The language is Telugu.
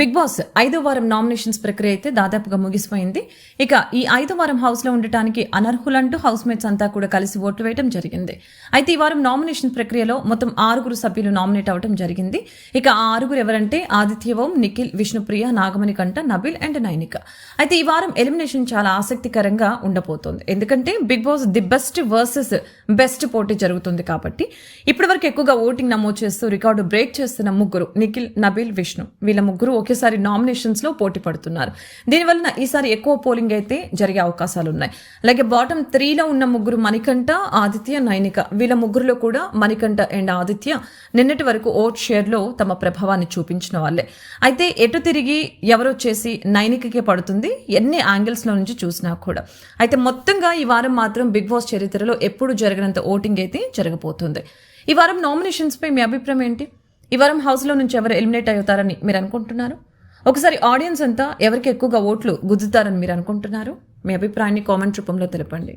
బిగ్ బాస్ ఐదో వారం నామినేషన్స్ ప్రక్రియ అయితే దాదాపుగా ముగిసిపోయింది. ఇక ఈ ఐదో వారం హౌస్లో ఉండటానికి అనర్హులంటూ హౌస్ మేట్స్ అంతా కూడా కలిసి ఓట్లు వేయడం జరిగింది. అయితే ఈ వారం నామినేషన్ ప్రక్రియలో మొత్తం ఆరుగురు సభ్యులు నామినేట్ అవ్వడం జరిగింది. ఇక ఆ ఆరుగురు ఎవరంటే ఆదిత్య ఓం నిఖిల్ విష్ణుప్రియ నాగమణి కంట నబిల్ అండ్ నైనిక. అయితే ఈ వారం ఎలిమినేషన్ చాలా ఆసక్తికరంగా ఉండబోతోంది. ఎందుకంటే Bigg Boss the best versus best పోటీ జరుగుతుంది కాబట్టి. ఇప్పటి వరకు ఎక్కువగా ఓటింగ్ నమోదు చేస్తూ రికార్డు బ్రేక్ చేస్తున్న ముగ్గురు నిఖిల్ నబిల్ విష్ణు వీళ్ళ ముగ్గురు ఒకేసారి నామినేషన్స్లో పోటీ పడుతున్నారు. దీనివలన ఈసారి ఎక్కువ పోలింగ్ అయితే జరిగే అవకాశాలు ఉన్నాయి అలాగే బాటమ్ త్రీలో ఉన్న ముగ్గురు మణికంఠ ఆదిత్య నైనిక. వీళ్ళ ముగ్గురులో కూడా మణికంఠ అండ్ ఆదిత్య నిన్నటి వరకు ఓట్ షేర్లో తమ ప్రభావాన్ని చూపించిన వాళ్ళే. అయితే ఎటు తిరిగి ఎవరొచ్చేసి నైనికకే పడుతుంది. ఎన్ని యాంగిల్స్లో నుంచి చూసినా కూడా. అయితే మొత్తంగా ఈ వారం మాత్రం బిగ్ బాస్ చరిత్రలో ఎప్పుడు జరగనంత ఓటింగ్ అయితే జరగబోతుంది. ఈ వారం నామినేషన్స్పై మీ అభిప్రాయం ఏంటి? ఈ వారం హౌస్లో నుంచి ఎవరు ఎలిమినేట్ అవుతారని మీరు అనుకుంటున్నారు? ఒకసారి ఆడియన్స్ అంతా ఎవరికి ఎక్కువగా ఓట్లు గుద్దుతారని మీరు అనుకుంటున్నారు? మీ అభిప్రాయాన్ని కామెంట్ రూపంలో తెలపండి.